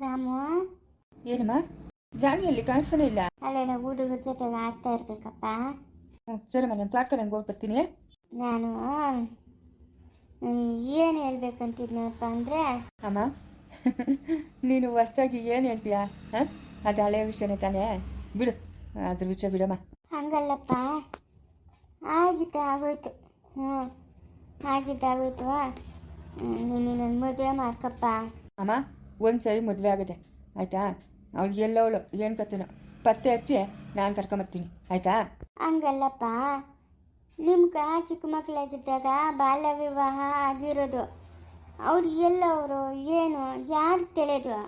ರಾಮು ಏನಮ್ಮ? ಜಾಣಿಯಲ್ಲಿ ಕಾಣಿಸ್ತಾನೆ ಇಲ್ಲ. ಅಲ್ಲೇನೋ ಹುಡುಗರ ಜೊತೆ ಆಡ್ತಾ ಇರ್ಬೇಕಪ್ಪ. ಸರಿ ಸರಮ್ಮ ನಾನು ಹೋಗಿ ಬರ್ತೀನಿ ನಾನು ಏನು ಹೇಳ್ಬೇಕಂತಿದ್ನಪ್ಪ ಅಂದರೆ? ಅಮ್ಮ ನೀನು ಹೊಸ್ದಾಗಿ ಏನು ಹೇಳ್ತೀಯಾ? ಹಾಂ? ಅದು ಹಳೆಯ ವಿಷಯನೇ ತಾನೇ. ಬಿಡು ಅದ್ರ ವಿಷಯ ಬಿಡಮ್ಮ. ಹಂಗಲ್ಲಪ್ಪ. ಆಗಿದ್ದ ಆಗೋಯ್ತು. ಹ್ಞೂ ಆಗಿದ್ದ ಆಗೋಯ್ತು. ನೀನು ನನ್ನ ಮದುವೆ ಮಾಡ್ಕಪ್ಪ. ಅಮ್ಮ ಒಂದು ಸರಿ ಮದುವೆ ಆಗುತ್ತೆ. ಆಯಿತಾ? ಅವಳು ಎಲ್ಲವಳು ಏನು ಕತ್ತನೋ ಪತ್ತೆ ಹಚ್ಚಿ ನಾನು ಕರ್ಕೊಂಬರ್ತೀನಿ. ಆಯಿತಾ? ಹಂಗಲ್ಲಪ್ಪ. ನಿಮ್ಗೆ ಚಿಕ್ಕ ಮಕ್ಕಳಾಗಿದ್ದಾಗ ಬಾಲ್ಯ ವಿವಾಹ ಆಗಿರೋದು. ಅವ್ರು ಎಲ್ಲವರು ಏನು ಯಾರು ತಿಳಿದು?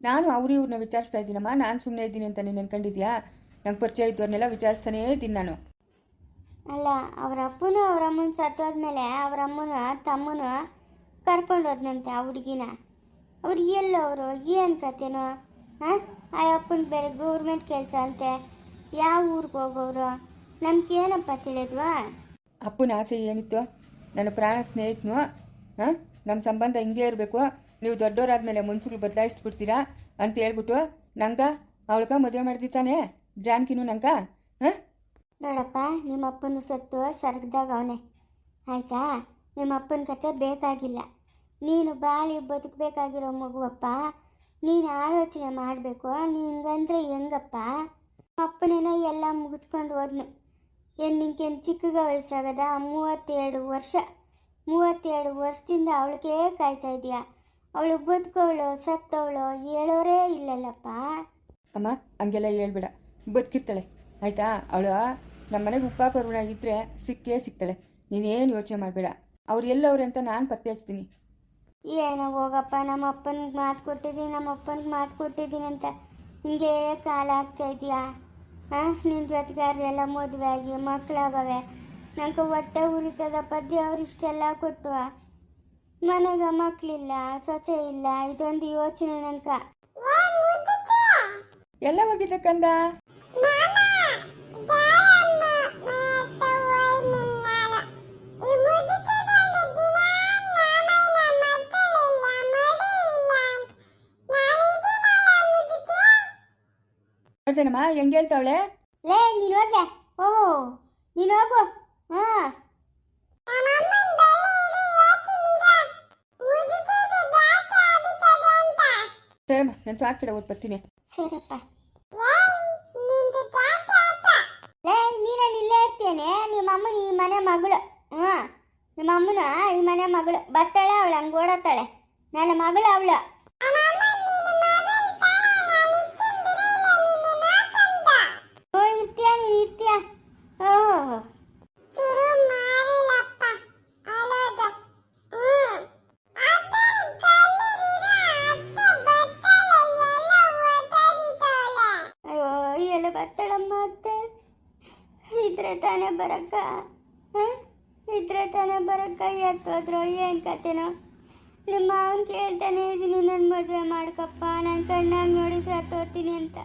ನಾನು ಅವ್ರು ಇವ್ರನ್ನ ವಿಚಾರಿಸ್ತಾ ಇದ್ದೀನಮ್ಮ. ನಾನು ಸುಮ್ಮನೆ ಇದ್ದೀನಿ ಅಂತ ನೀನು ಅನ್ಕೊಂಡಿದ್ಯಾ? ನಂಗೆ ಪರಿಚಯ ಇದ್ದವ್ರನ್ನೆಲ್ಲ ವಿಚಾರಿಸ್ತಾನೇ ಇದ್ದೀನಿ ನಾನು. ಅಲ್ಲ ಅವ್ರ ಅಪ್ಪನೂ ಅವ್ರ ಅಮ್ಮನ ಸತ್ತೋದ್ಮೇಲೆ ಅವ್ರ ಅಮ್ಮನ ತಮ್ಮನ ಕರ್ಕೊಂಡು ಹೋದ್ನಂತೆ ಆ ಹುಡುಗಿನ. ಅವ್ರು ಎಲ್ಲವರು ಏನು ಕತೆನೋ ಹಾಂ ಆ ಅಪ್ಪನ ಬೇರೆ ಗೌರ್ಮೆಂಟ್ ಕೆಲಸ ಅಂತೆ ಯಾವ ಊರಿಗೆ ಹೋಗೋರು ನಮ್ಗೇನಪ್ಪ ತಿಳಿದ್ವಾ? ಅಪ್ಪನ ಆಸೆ ಏನಿತ್ತು? ನನ್ನ ಪ್ರಾಣ ಸ್ನೇಹಿತನು ಹಾಂ ನಮ್ಮ ಸಂಬಂಧ ಹಿಂಗೆ ಇರಬೇಕು. ನೀವು ದೊಡ್ಡವರಾದ್ಮೇಲೆ ಮುನ್ಸೂರು ಬದಲಾಯಿಸ್ಬಿಡ್ತೀರಾ ಅಂತ ಹೇಳ್ಬಿಟ್ಟು ನಂಗ ಅವಳಗ ಮದುವೆ ಮಾಡ್ದಿತ್ತಾನೆ ಜಾನ್ಕಿನೂ ನಂಗ ಹಾಂ ನೋಡಪ್ಪ ನಿಮ್ಮ ಅಪ್ಪನ ಸತ್ತು ಸರ್ಗದಾಗ ಅವನೇ. ಆಯ್ತಾ? ನಿಮ್ಮ ಅಪ್ಪನ ಕತೆ ಬೇಕಾಗಿಲ್ಲ. ನೀನು ಬಾಳಿ ಬದುಕಬೇಕಾಗಿರೋ ಮಗುವಪ್ಪ, ನೀನು ಆಲೋಚನೆ ಮಾಡಬೇಕು ಹಿಂಗಂದ್ರೆ ಹೆಂಗಪ್ಪ? ಅಪ್ಪನೇನೋ ಎಲ್ಲ ಮುಗಿಸ್ಕೊಂಡು ಹೋದ್ನು. ಏನು ನಿಂಕೇನು ಚಿಕ್ಕಗ ವಯಸ್ಸಾಗದ ಮೂವತ್ತೆರಡು ವರ್ಷ ಮೂವತ್ತೆರಡು ವರ್ಷದಿಂದ ಅವಳಿಗೆ ಕಾಯ್ತಾ ಇದೆಯಾ ಅವಳು ಬದುಕೋಳು ಸತ್ತವಳು ಹೇಳೋರೇ ಇಲ್ಲಲ್ಲಪ್ಪ. ಅಮ್ಮ, ಹಂಗೆಲ್ಲ ಹೇಳ್ಬೇಡ. ಬದುಕಿರ್ತಾಳೆ. ಆಯಿತಾ? ಅವಳು ನಮ್ಮ ಮನೆಗೆ ಉಪ್ಪ, ಕರುಣ ಇದ್ದರೆ ಸಿಕ್ಕೇ ಸಿಗ್ತಾಳೆ ನೀನೇನು ಯೋಚನೆ ಮಾಡಬೇಡ. ಅವ್ರು ಎಲ್ಲವ್ರೆ ಅಂತ ನಾನು ಪತ್ತೆ ಹಚ್ತೀನಿ. ಏನೋ ಹೋಗಪ್ಪ ನಮ್ಮ ಅಪ್ಪನಿಗೆ ಮಾತು ಕೊಟ್ಟಿದ್ದೀನಿ ನಮ್ಮ ಅಪ್ಪನಿಗೆ ಮಾತು ಕೊಟ್ಟಿದ್ದೀನಿ ಅಂತ ಹಿಂಗೆ ಕಾಲ ಆಗ್ತಾ ಇದೆಯಾ? ಹಾಂ ನಿನ್ನ ಜೊತೆಗಾರರೆಲ್ಲ ಮದುವೆ ಆಗಿ ಮಕ್ಕಳಾಗವೆ ನನಗೆ ಹೊಟ್ಟೆ ಉರಿತದಪ್ಪ ದೇವ್ರು ಇಷ್ಟೆಲ್ಲ ಕೊಟ್ಟು ಮನೆಗೆ ಮಕ್ಕಳಿಲ್ಲ ಸೊಸೆ ಇಲ್ಲ ಇದೊಂದು ಯೋಚನೆ ನನ್ಕ ಎಲ್ಲ ಹೋಗಿದ್ದೆ ಕಂದ? ನೋಡ್ತೇನಮ್ಮ ಹೆಂಗೆ ಹೇಳ್ತಾವಳೆ ಲೇ ನೀನು ಹೋಗೆ ಓ ನೀನು ಹೋಗು ಹಾಂ ಸರಮ್ಮ ನಾನು ತ್ವಾಟ ಕಡೆ ಓಟ್ ಬರ್ತೀನಿ ಸರಪ್ಪ ಲೇ ನೀನೇನು ಇಲ್ಲೇ ಇರ್ತೀಯನೆ ನಿಮ್ಮ ಅಮ್ಮನ ಈ ಮನೆ ಮಗಳು ಹ್ಞೂ ನಿಮ್ಮ ಅಮ್ಮನ ಈ ಮನೆ ಮಗಳು ಬರ್ತಾಳೆ ಅವಳು ಹಂಗೆ ಓಡತ್ತಾಳೆ ನನ್ನ ಮಗಳು ಅವಳು ಓ ಇರ್ತೀಯ ನೀನು ಇರ್ತೀಯ ಓ ಅಯ್ಯೋ ಎಲ್ಲ ಬರ್ತಾಳಮ್ಮ ಅತ್ತೆ ಇದ್ರೆ ತಾನೇ ಬರಕ್ಕ? ಇದ್ರೆ ತಾನೇ ಬರಕ್ಕ ಎತ್ತೋದ್ರು ಏನು ಕತೆನೋ? ನಿಮ್ಮ ಮಾವನ್ ಕೇಳ್ತಾನೆ ಇದೀನಿ ನನ್ನ ಮದುವೆ ಮಾಡ್ಕಪ್ಪ ನನ್ನ ಕಣ್ಣಾಗ ನೋಡಿ ಸತ್ತೋತೀನಿ ಅಂತ.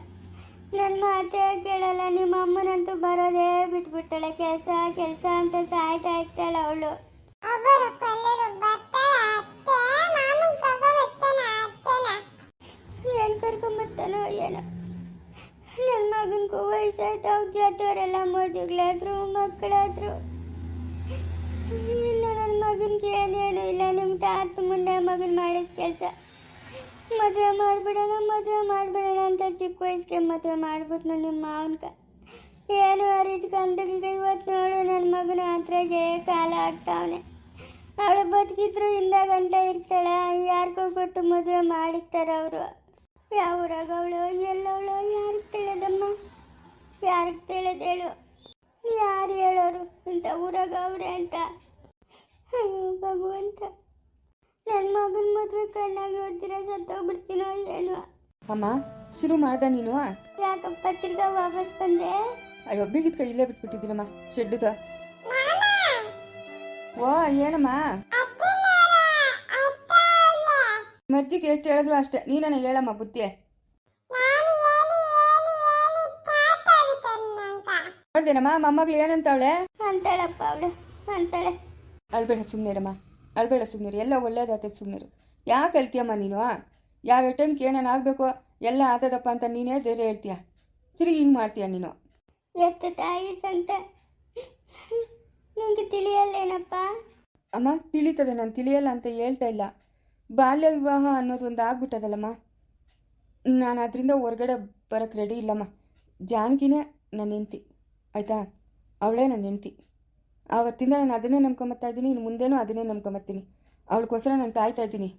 ನನ್ನ ಮಾತೆ ಕೇಳಲ್ಲ ನಿಮ್ಮ ಅಮ್ಮನಂತೂ ಬರೋದೇ ಬಿಟ್ಬಿಟ್ಟಳೆ ಕೆಲಸ ಕೆಲಸ ಅಂತ ಸಾಯ್ತಾ ಇರ್ತಾಳೆ ಅವಳು. ಏನು ಕರ್ಕೊಂಬರ್ತಾನೋ ಏನೋ. ನನ್ನ ಮಗನಿಗೂ ವಯಸ್ಸಾಯ್ತು ಅವ್ರ ಜಾತಿಯವರೆಲ್ಲ ಮದುವೆಗಳಾದ್ರು ಮಕ್ಕಳಾದ್ರು. ಇನ್ನು ನನ್ನ ಮಗನಿಗೆ ಏನೇನು ಇಲ್ಲ ನಿಮ್ಮ ತಾತ ಮುಂದೆ ಮಗನ ಮಾಡಿದ ಕೆಲಸ. ಮದುವೆ ಮಾಡಿಬಿಡೋಣ ಮದುವೆ ಮಾಡಿಬಿಡೋಣ ಅಂತ ಚಿಕ್ಕ ವಯಸ್ಸಿಗೆ ಮದುವೆ ಮಾಡ್ಬಿಟ್ನು ನಿಮ್ಮ ಮಾವನ್ಕ ಏನು ಆ ರೀತಿ ಇವತ್ತು ನೋಡು ನನ್ನ ಮಗನ ಹತ್ರಗೆ ಕಾಲ ಆಗ್ತಾವನೆ. ಅವಳು ಬದುಕಿದ್ರು ಇಂದ ಗಂಟೆ ಇರ್ತಾಳೆ, ಯಾರಿಗೂ ಕೊಟ್ಟು ಮದುವೆ ಮಾಡಿರ್ತಾರೆ ಅವರು ಯಾವ ಊರಾಗವಳು ಎಲ್ಲವಳು ಯಾರಿಗೆ ತಿಳಿದಮ್ಮ? ಯಾರಿಗೆ ತಿಳಿದೇಳು? ಯಾರು ಹೇಳೋರು? ಅಂತ ಊರಾಗ ಅವ್ರೆ ಅಂತ. ಅಯ್ಯೋ ಭಗವಂತ. ನನ್ನ ಮಗನ ಮದುವೆ ಕಣ್ಣಾಗ ನೋಡ್ತೀರ ಸತ್ತೋಗ್ಬಿಡ್ತೀನೋ ಏನೋ. ಅಮ್ಮ ಶುರು ಮಾಡ್ದ ನೀನು? ಯಾಕಪ್ಪ ತಿರ್ಗಾ ವಾಪಸ್ ಬಂದೆ? ಅಯ್ಯೋ ಬಿಗಿದ್ಕ ಇಲ್ಲೇ ಬಿಟ್ಬಿಟ್ಟಿದ್ದೀನಮ್ಮ ಶೆಡ್ಡುದ ಓ ಏನಮ್ಮ? ಮಜ್ಜಿಗೆ ಎಷ್ಟು ಹೇಳಿದ್ರು ಅಷ್ಟೇ. ನೀನೇ ಹೇಳಮ್ಮ ಬುದ್ಧಿ ನೋಡ್ದೇನಮ್ಮ ಮೊಮ್ಮಗಳು ಏನಂತಾವಳೆ? ಅಂತಾಳಪ್ಪ ಅವಳು ಅಂತಾಳೆ. ಅಳ್ಬೇಡ ಸುಮ್ಮನಿರಮ್ಮ ಅಳ್ಬೇಡ ಸುಮ್ಮನಿರು ಎಲ್ಲ ಒಳ್ಳೇದಾಗ್ತದೆ ಸುಮ್ಮನಿರು ಯಾಕೆ ಹೇಳ್ತೀಯಮ್ಮ ನೀನು? ಯಾವ ಟೈಮ್ಗೆ ಏನೇನು ಆಗಬೇಕು ಎಲ್ಲ ಆದದಪ್ಪ ಅಂತ ನೀನೇ ಧೈರ್ಯ ಹೇಳ್ತೀಯ? ತಿರುಗಿ ಹಿಂಗೆ ಮಾಡ್ತೀಯ ನೀನು? ಎತ್ತ ತಾಯಿ ಸಂತ. ನಿಂಗೆ ತಿಳಿಯಲ್ಲೇನಪ್ಪ? ಅಮ್ಮ ತಿಳಿತದೆ ನಾನು ತಿಳಿಯಲ್ಲ ಅಂತ ಹೇಳ್ತಾ ಇಲ್ಲ. ಬಾಲ್ಯ ವಿವಾಹ ಅನ್ನೋದು ಒಂದು ಆಗ್ಬಿಟ್ಟದಲ್ಲಮ್ಮ. ನಾನು ಅದರಿಂದ ಹೊರಗಡೆ ಬರೋಕ್ಕೆ ರೆಡಿ ಇಲ್ಲಮ್ಮ. ಜಾನಕಿನೇ ನನ್ನ ಹೆಂಡ್ತಿ ಆಯಿತಾ? ಅವಳೇ ನನ್ನ ಹೆಂಡ್ತಿ. ಆವತ್ತಿಂದ ನಾನು ಅದನ್ನೇ ನಂಬ್ಕೊಂಬತ್ತಾ ಇದ್ದೀನಿ ಇನ್ನು ಮುಂದೆನೂ ಅದನ್ನೇ ನಂಬ್ಕೊಂಬತ್ತೀನಿ. ಅವಳಿಗೋಸ್ಕರ ನಾನು ಕಾಯ್ತಾ ಇದ್ದೀನಿ.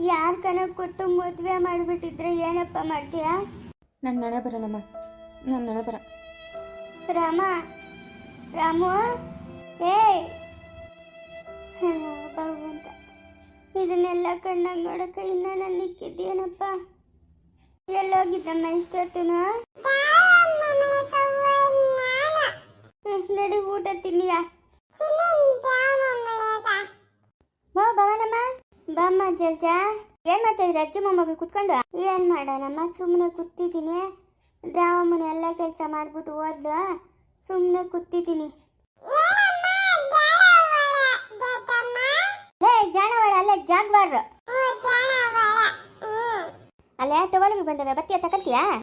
ಯಾರ ಕನ ಕೊಟ್ಟು ಮದುವೆ ಮಾಡಿಬಿಟ್ಟಿದ್ರೆ ಏನಪ್ಪ ಮಾಡ್ತೀಯಾ? ನನ್ನ ನಣ ಬರೋಣಮ್ಮ ನನ್ನ ನಣ ಬರ. ರಾಮ? ರಾಮು? ಏಯ್! ಭಗವಂತ. ಇದನ್ನೆಲ್ಲ ಕಣ್ಣಾಗ ನೋಡಕ್ಕೆ ಇನ್ನ ನನ್ನ ಇಕ್ಕಿದ್ದೇನಪ್ಪ ಎಲ್ಲೋಗಿದ್ದಮ್ಮ ಇಷ್ಟೊತ್ತುನು? ನಡಿ, ಊಟ ತಿನ್ನಿಯ? ಓ ಭವನಮ್ಮ ಬಾಮ್ಮ ಜಲ್ಜಾ ಏನ್ ಮಾಡ್ತಾ ಇದ್ರಿ ಅಜ್ಜಿ, ಮೊಮ್ಮಗಳು ಕುತ್ಕೊಂಡು? ಏನ್ ಮಾಡೋಣಮ್ಮ ಸುಮ್ಮನೆ ಕೂತಿದ್ದೀನಿ. ದ್ರಾವಮ್ಮನ ಎಲ್ಲ ಕೆಲಸ ಮಾಡ್ಬಿಟ್ಟು ಓದ್ಲು. ಸುಮ್ಮನೆ ಕೂತಿದ್ದೀನಿ. ಜಾಗ್ವಾರ್ ಅಲ್ಲೇ ಟವಲ್ಗಳು ಬಂದವೆ ಬತ್ತಿಯ ತಕಂತೀಯಾ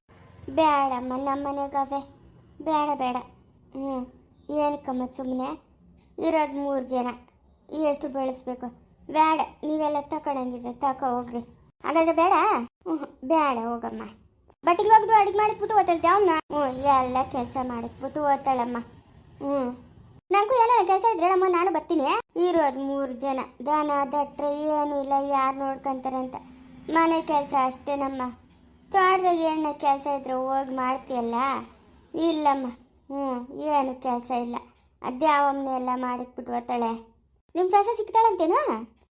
ಬೇಡಮ್ಮ ನಮ್ಮ ಮನೆಗವೆ. ಬೇಡ ಬೇಡ. ಹ್ಞೂ ಏನಕ್ಕಮ್ಮ ಸುಮ್ಮನೆ ಇರೋದು ಮೂರು ಜನ. ಎಷ್ಟು ಬೆಳೆಸ್ಬೇಕು? ಬೇಡ ನೀವೆಲ್ಲ ತಕೊಂಡಂಗಿದ್ರೆ ತಕೋ ಹೋಗ್ರಿ. ಹಾಗಾದ್ರೆ ಬೇಡ? ಹ್ಞೂ ಬೇಡ ಹೋಗಮ್ಮ. ಬಟ್ಟಿಗೆ ಹೋಗ್ದು ಅಡುಗೆ ಮಾಡಿಟ್ಬಿಟ್ಟು ಓದ್ತಾಳೆ ಅವನ್ನ? ಹ್ಞೂ ಎಲ್ಲ ಕೆಲಸ ಮಾಡಿಟ್ಬಿಟ್ಟು ಓದ್ತಾಳಮ್ಮ ಹ್ಞೂ ನಂಗೂ ಏನೋ ಕೆಲಸ ಇದ್ರೆ ನಮ್ಮ ನಾನು ಬರ್ತೀನಿ. ಇರೋದು ಮೂರು ಜನ. ದನ, ದಟ್ರೆ ಏನು ಇಲ್ಲ, ಯಾರು ನೋಡ್ಕೊಂತಾರೆ ಅಂತ ಮನೆ ಕೆಲಸ ಅಷ್ಟೇ ನಮ್ಮ. ತೋಟದಾಗ ಏನ ಕೆಲಸ ಇದ್ರೆ ಹೋಗಿ ಮಾಡ್ತೀಯಲ್ಲ? ಇಲ್ಲಮ್ಮ. ಹ್ಞೂ ಏನು ಕೆಲಸ ಇಲ್ಲ. ಅದ್ಯಾವಮ್ಮನೆ ಎಲ್ಲ ಮಾಡಿಟ್ಬಿಟ್ಟು ಓದ್ತಾಳೆ ನಿಮ್ಮ ಸೊಸೆ ಸಿಗ್ತಾಳಂತೇನು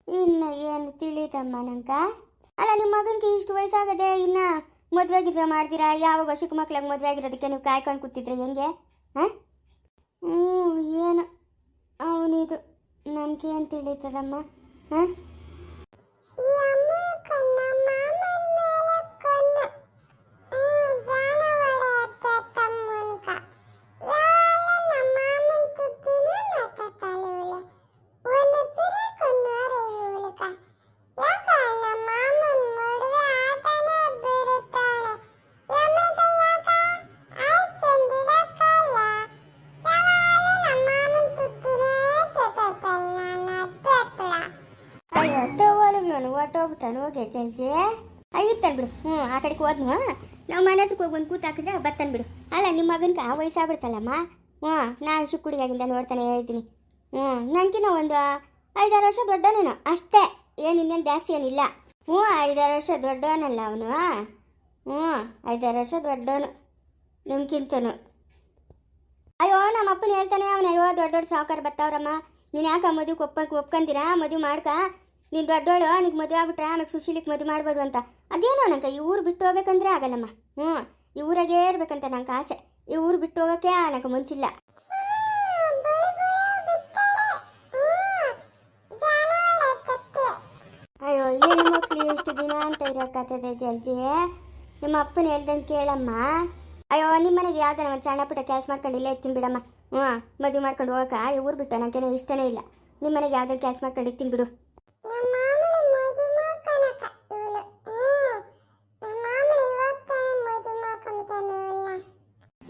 ಇನ್ನು ಏನು ತಿಳಿತಮ್ಮ ನಂಗ? ಅಲ್ಲ ನಿಮ್ಮ ಮಗನಿಗೆ ಇಷ್ಟು ವಯಸ್ಸಾಗದೆ ಇನ್ನ ಮದುವೆ ಗಿದ್ವೆ ಮಾಡ್ತೀರಾ ಯಾವಾಗ ಚಿಕ್ಕ ಮಕ್ಳಿಗೆ ಮದುವೆ ಆಗಿರೋದಕ್ಕೆ ನೀವು ಕಾಯ್ಕೊಂಡು ಕೂತಿದ್ರೆ ಹೆಂಗೆ? ಹಾಂ? ಹ್ಞೂ ಏನು? ಅವನಿದು ನಮ್ಗೇನು ತಿಳಿತದಮ್ಮ ಹಾಂ? ಹೊಟ್ಟೋಗ್ಬಿಟ್ಟಾನು ಹೋಗಿ ಚಲ್ಜಿ ಇರ್ತಾನೆ ಬಿಡು. ಹ್ಞೂ, ಆ ಕಡೆಗೆ ಹೋದ್ನು. ನಾವು ಮನೆ ಹತ್ರಕ್ಕೆ ಹೋಗಿ ಒಂದು ಕೂತು ಹಾಕಿದ್ರೆ ಬರ್ತಾನೆ ಬಿಡು. ಅಲ್ಲ, ನಿಮ್ಮ ಮಗನಿಗೆ ಆ ವಯಸ್ಸಾಗ್ಬಿಡ್ತಲ್ಲಮ್ಮ ಹ್ಞೂ, ನಾನು ಚಿಕ್ಕುಡಿಯಾಗಿಂದ ನೋಡ್ತಾನೆ ಇದ್ದೀನಿ. ಹ್ಞೂ ನನಗಿನ್ನ ಒಂದು ಐದಾರು ವರ್ಷ ದೊಡ್ಡನೇನು ಅಷ್ಟೇ, ಏನು ಇನ್ನೇನು ಜಾಸ್ತಿ ಏನಿಲ್ಲ. ಹ್ಞೂ, ಐದಾರು ವರ್ಷ ದೊಡ್ಡವನಲ್ಲ ಅವನು. ಹ್ಞೂ, ಐದಾರು ವರ್ಷ ದೊಡ್ಡವನು. ನಿಮ್ಗಿಂತನು. ಅಯ್ಯೋ, ನಮ್ಮ ಅಪ್ಪನ ಹೇಳ್ತಾನೆ ಅವನು, ಅಯ್ಯೋ, ದೊಡ್ಡ ದೊಡ್ಡ ಸಾವುಕಾರ ಬರ್ತಾವ್ರಮ್ಮ ನೀನು ಯಾಕೆ ಮದುವೆ ಒಪ್ಪ ಒಪ್ಕೊಂತೀರಾ ಮದುವೆ ಮಾಡ್ಕ. ನೀನು ದೊಡ್ಡೋಳು, ಅವನಿಗೆ ಮದುವೆ ಆಗ್ಬಿಟ್ರೆ ಆಮೇಲೆ ಸುಶೀಲಿಗೆ ಮದುವೆ ಮಾಡ್ಬೋದು ಅಂತ. ಅದೇನೋ ನಂಗೆ ಈ ಊರು ಬಿಟ್ಟು ಹೋಗ್ಬೇಕಂದ್ರೆ ಆಗಲ್ಲಮ್ಮ. ಹ್ಞೂ, ಈ ಊರಾಗೇ ಇರ್ಬೇಕಂತ ನಂಗೆ ಆಸೆ. ಈ ಊರು ಬಿಟ್ಟು ಹೋಗೋಕೆ ನಂಗೆ ಮುಂಚಿಲ್ಲ. ಅಯ್ಯೋ, ಏನು ಮಕ್ಕಳು ಎಷ್ಟು ದಿನ ಅಂತ ಇರೋಕ್ಕಾಗ್ತದೆ ಜಲ್ಜಿ? ನಿಮ್ಮ ಅಪ್ಪನ ಹೇಳ್ದಂಗೆ ಕೇಳಮ್ಮ. ಅಯ್ಯೋ ನಿಮ್ಮ ಮನೆಗೆ ಯಾವ್ದಾರ ಒಂದು ಸಣ್ಣ ಪುಟ್ಟ ಕೆಲಸ ಮಾಡ್ಕೊಂಡು ಇಲ್ಲೇ ಇರ್ತೀನಿ ಬಿಡಮ್ಮ. ಹ್ಞೂ, ಮದುವೆ ಮಾಡ್ಕೊಂಡು ಹೋಗಕ್ಕ, ಈ ಊರು ಬಿಟ್ಟು ನನಗೇನೋ ಇಷ್ಟನೇ ಇಲ್ಲ. ನಿಮ್ಮ ಮನೆಗೆ ಯಾವ್ದಾರು ಕೆಲಸ ಮಾಡ್ಕೊಂಡು ಇರ್ತೀನಿ ಬಿಡು.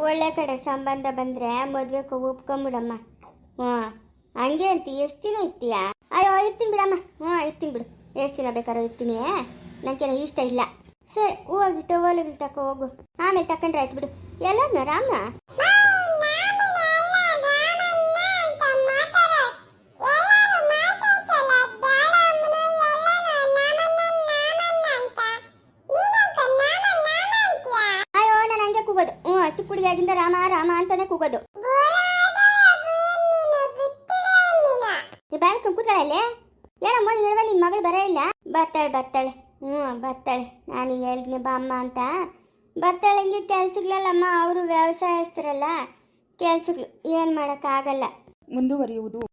ಒಳ್ಳೆ ಕಡೆ ಸಂಬಂಧ ಬಂದ್ರೆ ಮದುವೆಗೆ ಒಪ್ಕೊಂಬಿಡಮ್ಮ. ಹ್ಞೂ. ಹಂಗೆ ಅಂತ ಎಷ್ಟು ದಿನ ಇರ್ತೀಯಾ? ಅಯ್ಯೋ, ಇರ್ತೀನಿ ಬಿಡಮ್ಮ. ಹ್ಞೂ, ಇರ್ತೀನಿ ಬಿಡು. ಎಷ್ಟು ದಿನ ಬೇಕಾದ್ರೂ ಇರ್ತೀನಿ. ನನಗೇನೋ ಇಷ್ಟ ಇಲ್ಲ. ಸರಿ, ಹೋಗಿ ಟವಲ್ಗಳು ತಕೋ ಹೋಗು. ಆಮೇಲೆ ತಕೊಂಡ್ರೆ ಆಯ್ತು ಬಿಡು. ಎಲ್ಲ ರಾಮ್ನ ಅಯ್ಯೋ ನಾನು ಹಂಗೆ ಕೂಗೋದು ಹ್ಞೂ ಚಿಕ್ಕ ಹುಡುಗಿಯಾಗಿಂದ ರಾಮ ರಾಮ ಅಂತಾನೆ ಕೂಗೋದು ಈ ಬ್ಯಾಂಕ್ ಏನಮ್ಮ ಹೇಳಿದ ನಿನ್ನ ಮಗಳು ಬರೇ ಇಲ್ಲ. ಬರ್ತಾಳೆ ಬರ್ತಾಳೆ ಹ್ಞೂ ಬರ್ತಾಳೆ ನಾನು ಹೇಳಿದ್ನಿ ಬಾ ಅಮ್ಮ ಅಂತ. ಬರ್ತಾಳೆ ಹಿಂಗೆ ಕೆಲ್ಸಗಳಲ್ಲಮ್ಮ, ಅವರು ವ್ಯವಸಾಯಸ್ಥರಲ್ಲ. ಕೆಲ್ಸಗಳು, ಏನು ಮಾಡೋಕ್ಕಾಗಲ್ಲ. ಮುಂದುವರಿಯುವುದು